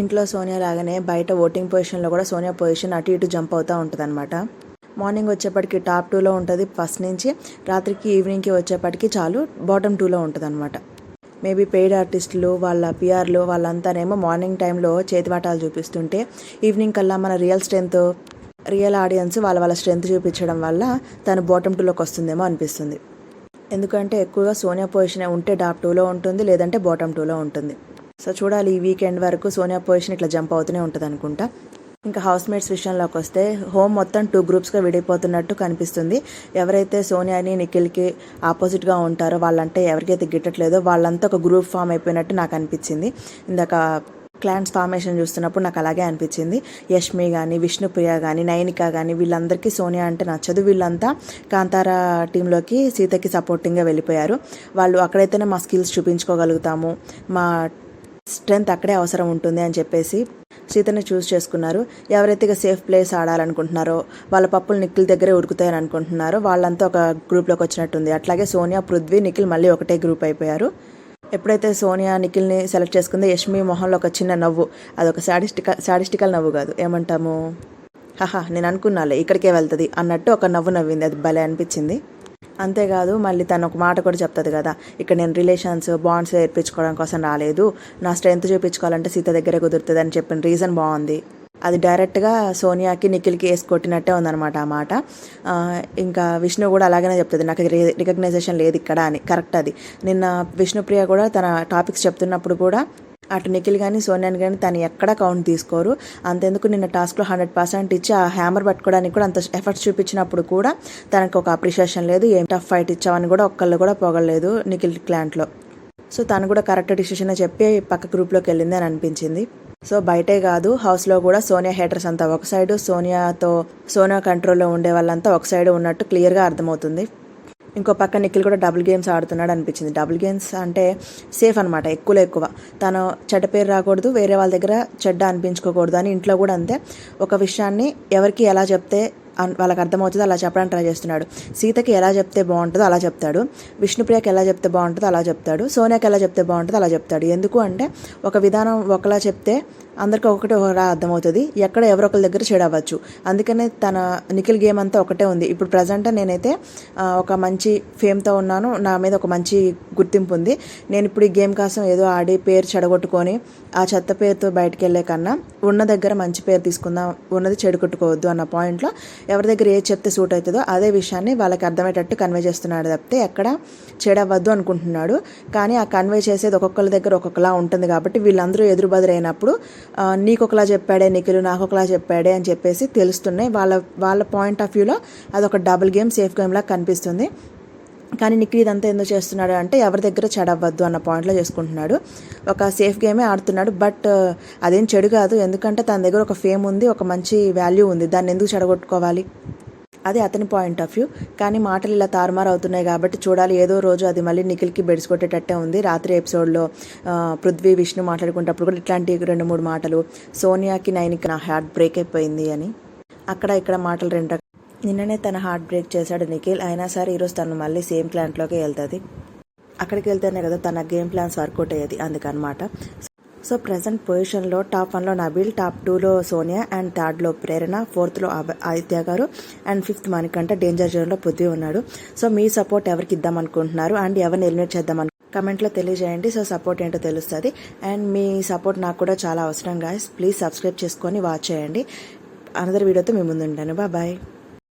ఇంట్లో సోనియా లాగానే బయట ఓటింగ్ పొజిషన్లో కూడా సోనియా పొజిషన్ అటు ఇటు జంప్ అవుతూ ఉంటుంది అనమాట మార్నింగ్ వచ్చేప్పటికి టాప్ టూలో ఉంటుంది ఫస్ట్ నుంచి రాత్రికి ఈవినింగ్కి వచ్చేప్పటికి చాలు బాటమ్ టూలో ఉంటుంది అనమాట మేబీ పెయిడ్ ఆర్టిస్టులు వాళ్ళ పిఆర్లు వాళ్ళంతానేమో మార్నింగ్ టైంలో చేతివాటాలు చూపిస్తుంటే ఈవినింగ్ కల్లా మన రియల్ స్ట్రెంత్ రియల్ ఆడియన్స్ వాళ్ళ వాళ్ళ స్ట్రెంత్ చూపించడం వల్ల తను బాటమ్ టూలోకి వస్తుందేమో అనిపిస్తుంది. ఎందుకంటే ఎక్కువగా సోనియా పొజిషన్ ఉంటే టాప్ టూలో ఉంటుంది లేదంటే బాటమ్ టూలో ఉంటుంది. సో చూడాలి ఈ వీకెండ్ వరకు సోనియా పొజిషన్ ఇట్లా జంప్ అవుతూనే ఉంటుంది అనుకుంటా. ఇంకా హౌస్ మేట్స్ విషయంలోకి వస్తే హోమ్ మొత్తం టూ గ్రూప్స్గా విడిపోతున్నట్టు కనిపిస్తుంది. ఎవరైతే సోనియాని నిఖిల్కి ఆపోజిట్గా ఉంటారో వాళ్ళంటే ఎవరికైతే గిట్టట్లేదో వాళ్ళంతా ఒక గ్రూప్ ఫామ్ అయిపోయినట్టు నాకు అనిపించింది. ఇందాక క్లాన్స్ ఫార్మేషన్ చూస్తున్నప్పుడు నాకు అలాగే అనిపించింది. యష్మి కానీ విష్ణుప్రియ కానీ నయనిక కానీ వీళ్ళందరికీ సోనియా అంటే నచ్చదు. వీళ్ళంతా కాంతారా టీంలోకి సీతకి సపోర్టింగ్గా వెళ్ళిపోయారు. వాళ్ళు అక్కడైతేనే మా స్కిల్స్ చూపించుకోగలుగుతాము. మా స్ట్రెంత్ అక్కడే అవసరం ఉంటుంది అని చెప్పేసి సీతని చూస్ చేసుకున్నారు. ఎవరైతే ఇక సేఫ్ ప్లేస్ ఆడాలనుకుంటున్నారో వాళ్ళ పప్పులు నిఖిల్ దగ్గరే ఉరుకుతాయని అనుకుంటున్నారో. వాళ్ళంతా ఒక గ్రూప్లోకి వచ్చినట్టుంది. అట్లాగే సోనియా పృథ్వీ నిఖిల్ మళ్ళీ ఒకటే గ్రూప్ అయిపోయారు. ఎప్పుడైతే సోనియా నిఖిల్ని సెలెక్ట్ చేసుకుందో యష్మి మొహంలో ఒక చిన్న నవ్వు. అదొక సాడిస్టికల్ సాడిస్టికల్ నవ్వు కాదు. ఏమంటాము? హహా నేను అనుకున్నాలే ఇక్కడికే వెళ్తుంది అన్నట్టు ఒక నవ్వు నవ్వింది. అది భలే అనిపించింది. అంతేకాదు మళ్ళీ తను ఒక మాట కూడా చెప్తుంది కదా ఇక్కడ నేను రిలేషన్స్ బాండ్స్ ఏర్పించుకోవడం కోసం రాలేదు నా స్ట్రెంత్ చూపించుకోవాలంటే సీత దగ్గరే కుదురుతుంది అని చెప్పిన రీజన్ బాగుంది. అది డైరెక్ట్గా సోనియాకి నిఖిల్కి వేసి కొట్టినట్టే ఉందన్నమాట ఆ మాట. ఇంకా విష్ణు కూడా అలాగనే చెప్తుంది నాకు రికగ్నైజేషన్ లేదు ఇక్కడ అని కరెక్ట్ అది. నిన్న విష్ణుప్రియ కూడా తన టాపిక్స్ చెప్తున్నప్పుడు కూడా అటు నిఖిల్ కానీ సోనియాని కానీ తను ఎక్కడ కౌంట్ తీసుకోరు. అంతెందుకు నిన్న టాస్క్లో హండ్రెడ్ పర్సెంట్ ఇచ్చి ఆ హ్యామర్ పట్టుకోవడానికి కూడా అంత ఎఫర్ట్స్ చూపించినప్పుడు కూడా తనకు ఒక అప్రిషియేషన్ లేదు. ఏం టఫ్ ఫైట్ ఇచ్చామని కూడా ఒక్కళ్ళు కూడా పొగలేదు నిఖిల్ క్లాంట్లో సో తను కూడా కరెక్ట్ డిసిషన్ చెప్పి పక్క గ్రూప్లోకి వెళ్ళింది అని అనిపించింది. సో బయటే కాదు హౌస్లో కూడా సోనియా హేటర్స్ అంతా ఒక సైడు సోనియాతో సోనియా కంట్రోల్లో ఉండే వాళ్ళంతా ఒక సైడ్ ఉన్నట్టు క్లియర్గా అర్థమవుతుంది. ఇంకో పక్క నిఖిల్ కూడా డబుల్ గేమ్స్ ఆడుతున్నాడు అనిపించింది. డబుల్ గేమ్స్ అంటే సేఫ్ అనమాట ఎక్కువలో ఎక్కువ. తను చెడ్డ పేరు రాకూడదు వేరే వాళ్ళ దగ్గర చెడ్డ అనిపించుకోకూడదు అని ఇంట్లో కూడా అంతే. ఒక విషయాన్ని ఎవరికి ఎలా చెప్తే వాళ్ళకి అర్థమవుతుందో అలా చెప్పడానికి ట్రై చేస్తున్నాడు. సీతకి ఎలా చెప్తే బాగుంటుందో అలా చెప్తాడు. విష్ణుప్రియకి ఎలా చెప్తే బాగుంటుందో అలా చెప్తాడు. సోనియాకి ఎలా చెప్తే బాగుంటుందో అలా చెప్తాడు. ఎందుకు అంటే ఒక విధానం ఒకలా చెప్తే అందరికి ఒకటి ఒకలా అర్థమవుతుంది. ఎక్కడ ఎవరో ఒకరి దగ్గర చెడు అవ్వచ్చు. అందుకనే తన నిఖిల్ గేమ్ అంతా ఒకటే ఉంది. ఇప్పుడు ప్రజెంట్ నేనైతే ఒక మంచి ఫేమ్తో ఉన్నాను. నా మీద ఒక మంచి గుర్తింపు ఉంది. నేను ఇప్పుడు ఈ గేమ్ కోసం ఏదో ఆడి పేరు చెడగొట్టుకొని ఆ చెత్త పేరుతో బయటకు వెళ్ళే కన్నా ఉన్న దగ్గర మంచి పేరు తీసుకుందాం ఉన్నది చెడుకొట్టుకోవద్దు అన్న పాయింట్లో ఎవరి దగ్గర ఏది చెప్తే సూట్ అవుతుందో అదే విషయాన్ని వాళ్ళకి అర్థమయ్యేటట్టు కన్వే చేస్తున్నాడు తప్పితే ఎక్కడ చెడవద్దు అనుకుంటున్నాడు. కానీ ఆ కన్వే చేసేది ఒక్కొక్కరి దగ్గర ఒక్కొక్కలా ఉంటుంది కాబట్టి వీళ్ళందరూ ఎదురుబదురైనప్పుడు నీకు ఒకలా చెప్పాడే నిఖిల్ నాకు ఒకలా చెప్పాడే అని చెప్పేసి తెలుస్తున్నాయి. వాళ్ళ వాళ్ళ పాయింట్ ఆఫ్ వ్యూలో అదొక డబుల్ గేమ్ సేఫ్ గేమ్ లాగా కనిపిస్తుంది. కానీ నిఖిల్ ఇదంతా ఎందుకు చేస్తున్నాడు అంటే ఎవరి దగ్గర చెడవద్దు అన్న పాయింట్లో చేసుకుంటున్నాడు. ఒక సేఫ్ గేమే ఆడుతున్నాడు బట్ అదేం చెడు కాదు. ఎందుకంటే తన దగ్గర ఒక ఫేమ్ ఉంది ఒక మంచి వాల్యూ ఉంది. దాన్ని ఎందుకు చెడగొట్టుకోవాలి? అది అతని పాయింట్ ఆఫ్ వ్యూ కానీ మాటలు ఇలా తారుమారు అవుతున్నాయి కాబట్టి చూడాలి ఏదో రోజు అది మళ్ళీ నిఖిల్కి బెడిసి కొట్టేటట్టే ఉంది. రాత్రి ఎపిసోడ్లో పృథ్వీ విష్ణు మాట్లాడుకున్నప్పుడు కూడా ఇట్లాంటి రెండు మూడు మాటలు సోనియాకి నైన్కి నా హార్ట్ బ్రేక్ అయిపోయింది అని. అక్కడ ఇక్కడ మాటలు రెండు రకాలు. నిన్ననే తన హార్ట్ బ్రేక్ చేశాడు నిఖిల్. అయినా సరే ఈరోజు తను మళ్ళీ సేమ్ ప్లాంట్లోకి వెళ్తుంది. అక్కడికి వెళ్తేనే కదా తన గేమ్ ప్లాన్స్ వర్కౌట్ అయ్యేది. అందుకనమాట. సో ప్రజెంట్ పొజిషన్లో టాప్ వన్లో నబీల్ టాప్ టూలో సోనియా అండ్ థర్డ్లో ప్రేరణ ఫోర్త్లో ఆదిత్య గారు అండ్ ఫిఫ్త్ మనకంటే డేంజర్ జోన్లో పృథ్వీ ఉన్నాడు. సో మీ సపోర్ట్ ఎవరికి ఇద్దాం అనుకుంటున్నారు? అండ్ ఎవరిని ఎలిమినేట్ చేద్దాం అను కమెంట్లో తెలియజేయండి. సో సపోర్ట్ ఏంటో తెలుస్తుంది. అండ్ మీ సపోర్ట్ నాకు కూడా చాలా అవసరం గాయస్ ప్లీజ్ సబ్స్క్రైబ్ చేసుకొని వాచ్ చేయండి. అనదర్ వీడియోతో మీ ముందు ఉంటాను బాయ్